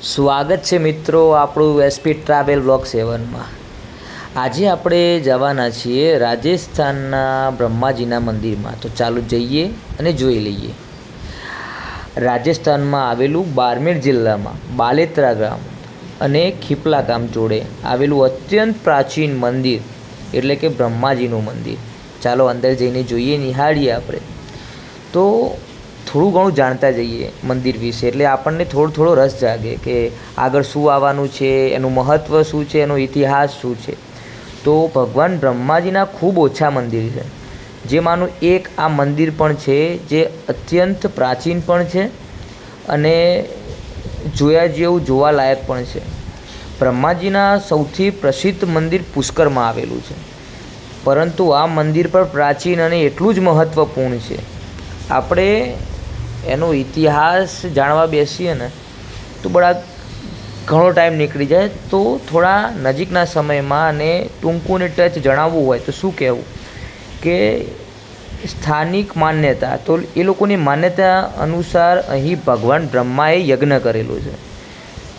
સ્વાગત છે મિત્રો આપણું એસપી ટ્રાવેલ બ્લોક સેવનમાં. આજે આપણે જવાના છીએ રાજસ્થાનના બ્રહ્માજીના મંદિરમાં. તો ચાલુ જઈએ અને જોઈ લઈએ. રાજસ્થાનમાં આવેલું બારમેર જિલ્લામાં બાલેત્રા ગામ અને ખીપલા ગામ જોડે આવેલું અત્યંત પ્રાચીન મંદિર, એટલે કે બ્રહ્માજીનું મંદિર. ચાલો અંદર જઈને જોઈએ, નિહાળીએ આપણે. તો થોડું ઘણું જાણતા જઈએ મંદિર વિશે. એટલે આપણને થોડો થોડો રસ જાગે કે આગળ શું આવવાનું છે, એનું મહત્ત્વ શું છે, એનો ઇતિહાસ શું છે. તો ભગવાન બ્રહ્માજીના ખૂબ ઓછા મંદિર છે. જેમાંનું એક આ મંદિર પણ છે, જે અત્યંત પ્રાચીન પણ છે અને જોયા જેવું જોવાલાયક પણ છે. બ્રહ્માજીના સૌથી પ્રસિદ્ધ મંદિર પુષ્કરમાં આવેલું છે. પરંતુ આ મંદિર પર પ્રાચીન અને એટલું જ મહત્ત્વપૂર્ણ છે. આપણે એનો ઇતિહાસ જાણવા બેસીએ ને, તો બડા ઘણો ટાઈમ નીકળી જાય. તો થોડા નજીકના સમયમાં અને ટૂંકું ને ટચ જણાવવું હોય તો શું કહેવું? કે સ્થાનિક માન્યતા, તો એ લોકોની માન્યતા અનુસાર અહીં ભગવાન બ્રહ્માએ યજ્ઞ કરેલો છે.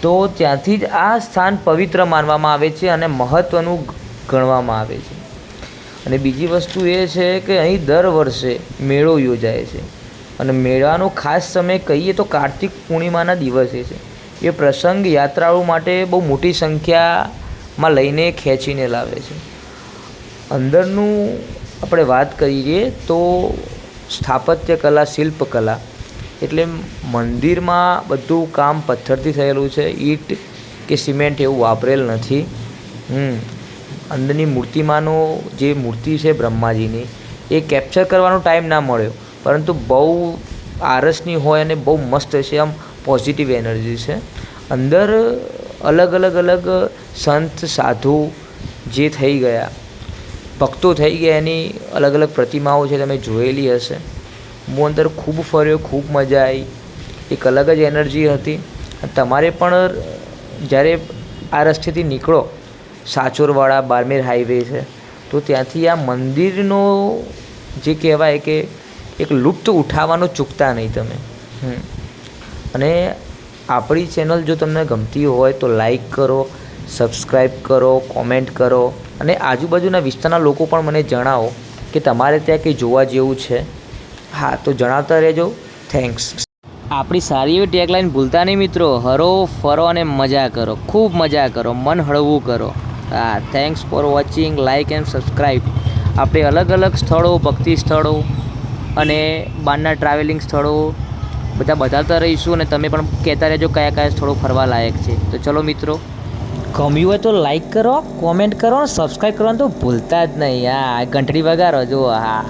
તો ત્યાંથી જ આ સ્થાન પવિત્ર માનવામાં આવે છે અને મહત્ત્વનું ગણવામાં આવે છે. અને બીજી વસ્તુ એ છે કે અહીં દર વર્ષે મેળો યોજાય છે. અને મેળાનો ખાસ સમય કહીએ તો કાર્તિક પૂર્ણિમાના દિવસે છે. એ પ્રસંગ યાત્રાળુ માટે બહુ મોટી સંખ્યામાં લઈને ખેંચીને લાવે છે. અંદરનું આપણે વાત કરીએ તો સ્થાપત્ય કલા, શિલ્પકલા એટલે મંદિરમાં બધું કામ પથ્થરથી થયેલું છે. ઈંટ કે સિમેન્ટ એવું વાપરેલ નથી. હમ. અંદરની મૂર્તિમાંનો જે મૂર્તિ છે બ્રહ્માજીની, એ કેપ્ચર કરવાનો ટાઈમ ના મળ્યો. પરંતુ બહુ આરસની હોય અને બહુ મસ્ત છે, આમ પોઝિટિવ એનર્જી છે. અંદર અલગ અલગ અલગ સંત, સાધુ જે થઈ ગયા, ભક્તો થઈ ગયા, એની અલગ અલગ પ્રતિમાઓ છે, તમે જોયેલી હશે. હું અંદર ખૂબ ફર્યો, ખૂબ મજા આવી. એક અલગ જ એનર્જી હતી. તમારે પણ જ્યારે આ રસ્તેથી નીકળો, સાચોરવાળા બારમેર હાઈવે છે, તો ત્યાંથી આ મંદિરનો જે કહેવાય કે એક લુપ્ત ઉઠાવવાનો ચૂકતા નહીં તમે. અને આપણી ચેનલ જો તમને ગમતી હોય તો લાઈક કરો સબસ્ક્રાઈબ કરો, કોમેન્ટ કરો અને આજુબાજુના વિસ્તારના લોકો પણ મને જણાવો કે તમારે ત્યાં કંઈ જોવા જેવું છે. હા, તો જણાવતા રહેજો. થેન્ક્સ આપણી સારી એવી ટેગલાઈન ભૂલતા નહીં મિત્રો. હરો, ફરો અને મજા કરો. ખૂબ મજા કરો. મન હળવું કરો. હા thanks for watching like and subscribe આપણે અલગ અલગ સ્થળો, ભક્તિ સ્થળો અને બહારના ટ્રાવેલિંગ સ્થળો બધા બતાવતા રહીશું અને તમે પણ કહેતા રહેજો કયા કયા સ્થળો ફરવા લાયક છે. તો ચલો મિત્રો, ગમ્યું હોય તો લાઈક કરો કોમેન્ટ કરો સબસ્ક્રાઈબ કરવાનું તો ભૂલતા જ નહીં. હા ઘંટડી વગાડો જો હા.